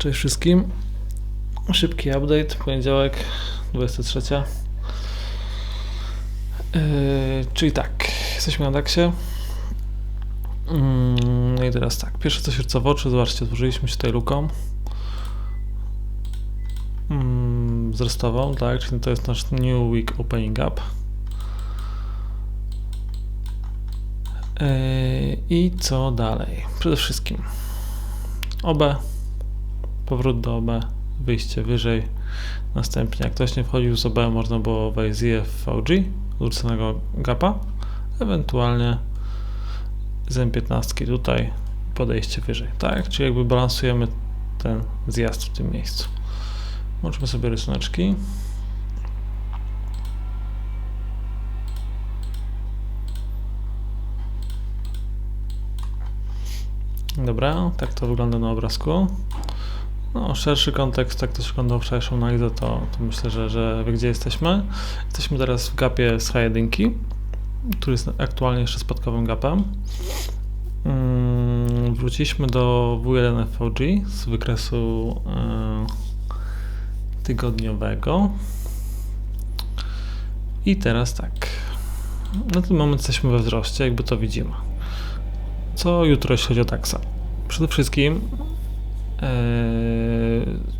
Cześć wszystkim. Szybki update, poniedziałek, 23. Yy, czyli tak, jesteśmy na DAXie. Mm, no i teraz tak, pierwsze co się rzuca w oczy, zobaczcie, otworzyliśmy się tutaj luką. Wzrostową, tak, czyli to jest nasz New Week Opening Up. Yy, I co dalej? Przede wszystkim OB, powrót do OB, wyjście wyżej. Następnie, jak ktoś nie wchodził z OB, można było wejść z EFVG, zwróconego gapa, ewentualnie z M15 tutaj, podejście wyżej, tak? Czyli jakby balansujemy ten zjazd w tym miejscu. Łączymy sobie rysuneczki. Dobra, tak to wygląda na obrazku. No, szerszy kontekst, jak ktoś oglądał szerszą analizę, to, to myślę, że, że wie gdzie jesteśmy. Jesteśmy teraz w gapie z H1, który jest aktualnie jeszcze spadkowym gapem. Mm, wróciliśmy do W1 FVG z wykresu yy, tygodniowego. I teraz tak. Na ten moment jesteśmy we wzroście, jakby to widzimy. Co jutro, jeśli chodzi o taksa? Przede wszystkim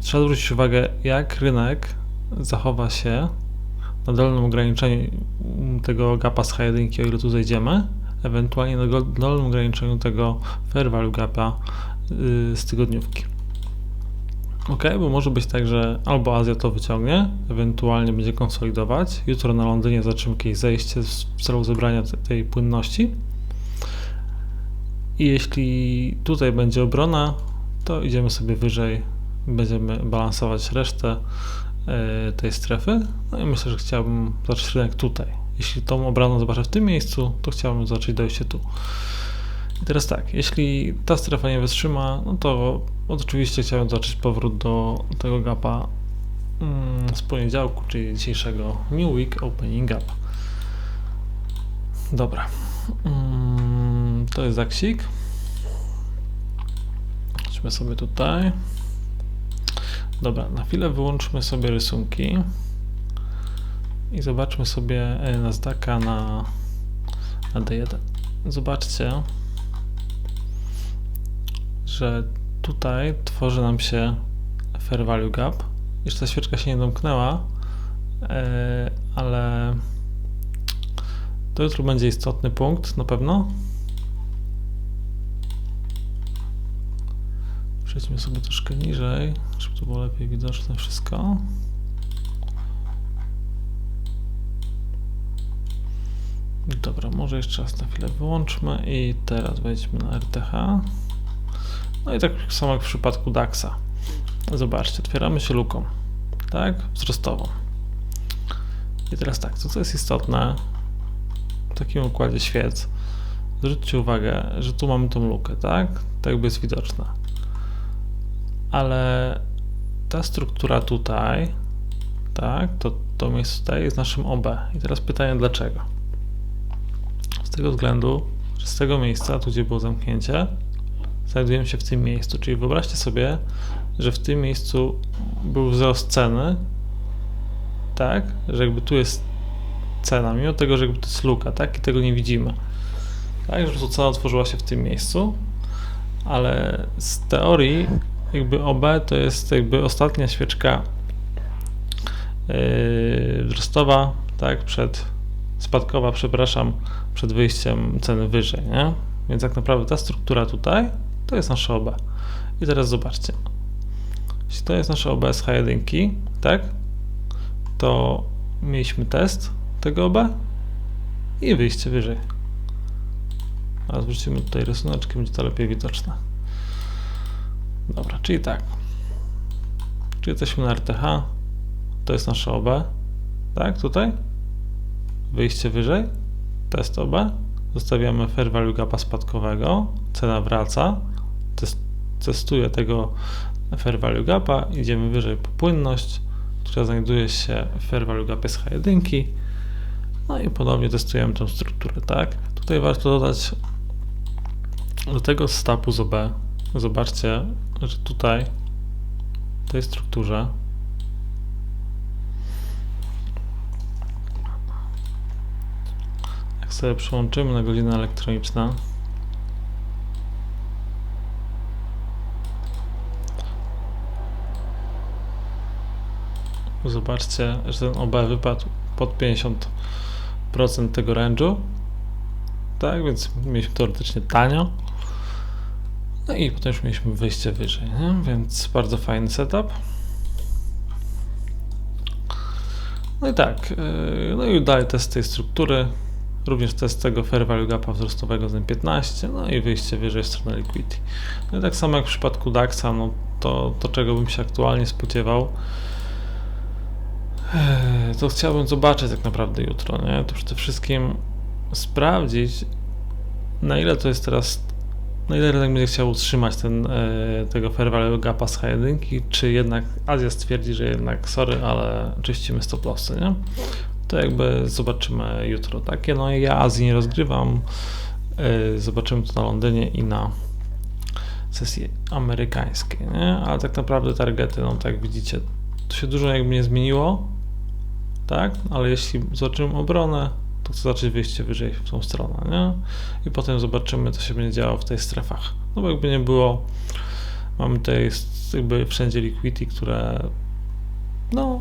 trzeba zwrócić uwagę, jak rynek zachowa się na dolnym ograniczeniu tego gapa z H1, o ile tu zejdziemy, ewentualnie na dolnym ograniczeniu tego fair value gapa yy, z tygodniówki. Ok, bo może być tak, że albo Azja to wyciągnie, ewentualnie będzie konsolidować. Jutro na Londynie zaczniemy jakieś zejście w celu zebrania tej płynności i jeśli tutaj będzie obrona, to idziemy sobie wyżej, będziemy balansować resztę e, tej strefy. No i myślę, że chciałbym zacząć rynek tutaj. Jeśli tą obroną zobaczę w tym miejscu, to chciałbym zacząć dojście tu. I teraz tak, jeśli ta strefa nie wytrzyma, no to oczywiście chciałbym zobaczyć powrót do tego gapa mm, z poniedziałku, czyli dzisiejszego New Week Opening Gap. Dobra. Mm, to jest zaksik. Chodźmy sobie tutaj. Dobra, na chwilę wyłączmy sobie rysunki i zobaczmy sobie e, Nasdaqa na, na D1. Zobaczcie, że tutaj tworzy nam się fair value gap. Jeszcze ta świeczka się nie domknęła, e, ale to jutro będzie istotny punkt na pewno. Przejdźmy sobie troszkę niżej, żeby to było lepiej widoczne wszystko. Dobra, może jeszcze raz na chwilę wyłączmy i teraz wejdźmy na RTH. No i tak samo jak w przypadku DAXa. Zobaczcie, otwieramy się luką, tak, wzrostową. I teraz tak, to co jest istotne, takim układzie świec, zwróćcie uwagę, że tu mamy tą lukę, tak? Tak jakby jest widoczna. Ale ta struktura tutaj, tak, to, to miejsce tutaj jest naszym OB. I teraz pytanie dlaczego? Z tego względu, że z tego miejsca, tu gdzie było zamknięcie, znajdujemy się w tym miejscu. Czyli wyobraźcie sobie, że w tym miejscu był wzrost ceny, tak, że jakby tu jest cena, mimo tego, że jakby to jest luka, tak? I tego nie widzimy. Tak, że cena otworzyła się w tym miejscu, ale z teorii jakby OB to jest jakby ostatnia świeczka yy, wzrostowa, tak, przed spadkowa, przepraszam, przed wyjściem ceny wyżej, nie? Więc tak naprawdę ta struktura tutaj to jest nasza OB. I teraz zobaczcie. Jeśli to jest nasza OB z H1, tak, to mieliśmy test, tego oba i wyjście wyżej. A zwrócimy tutaj rysuneczki, będzie to lepiej widoczne. Dobra, czyli tak. Czyli jesteśmy na RTH, to jest nasza OB, tak, tutaj. Wyjście wyżej, test OB, zostawiamy fair value gapa spadkowego, cena wraca, test, testuję tego fair value gapa, idziemy wyżej po płynność, która znajduje się w fair value gapie z H1, no i ponownie testujemy tą strukturę, tak? Tutaj warto dodać do tego stapu z OB. Zobaczcie, że tutaj tej strukturze. Jak sobie przełączymy na godziny elektroniczne, zobaczcie, że ten OB wypadł pod 50% tego range'u. Tak, więc mieliśmy teoretycznie tanio. No i potem już mieliśmy wyjście wyżej, nie? więc bardzo fajny setup. No i tak, yy, no i dalej test tej struktury, również test tego fair value gapa wzrostowego z M15, no i wyjście wyżej w stronę liquidity. No i tak samo jak w przypadku DAXa, no to, to czego bym się aktualnie spodziewał, yy, to chciałbym zobaczyć tak naprawdę jutro, nie? To przede wszystkim sprawdzić, na ile to jest teraz no ile rynek będzie chciał utrzymać ten, e, tego fair gapa z H1, czy jednak Azja stwierdzi, że jednak sorry, ale czyścimy stop lossy, nie? To jakby zobaczymy jutro takie. No ja Azji nie rozgrywam. E, zobaczymy to na Londynie i na sesji amerykańskiej, nie? Ale tak naprawdę targety, no tak widzicie, to się dużo jakby nie zmieniło, tak? Ale jeśli zobaczymy obronę, to zacząć wyjście wyżej w tą stronę, nie? I potem zobaczymy, co się będzie działo w tych strefach. No bo jakby nie było, mamy tutaj jakby wszędzie liquidity, które no,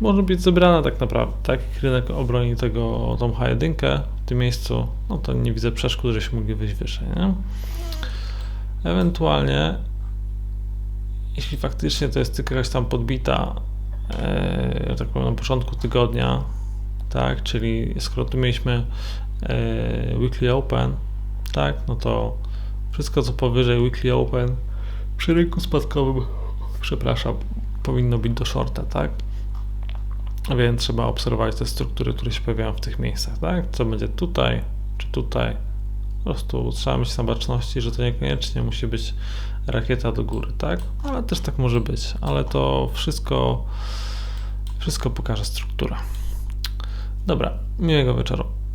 może być zebrane tak naprawdę, tak? Jak rynek obroni tego, tą H1 w tym miejscu, no to nie widzę przeszkód, że się mogli wyjść wyżej, nie? Ewentualnie, jeśli faktycznie to jest tylko jakaś tam podbita, e, tak powiem, na początku tygodnia, tak, czyli skoro tu mieliśmy e, weekly open, tak, no to wszystko co powyżej weekly open przy rynku spadkowym, przepraszam, powinno być do shorta, tak? Więc trzeba obserwować te struktury, które się pojawiają w tych miejscach, tak? Co będzie tutaj, czy tutaj. Po prostu trzeba mieć na baczności, że to niekoniecznie musi być rakieta do góry, tak? Ale też tak może być, ale to wszystko, wszystko pokaże struktura. Dobra, miłego wieczoru.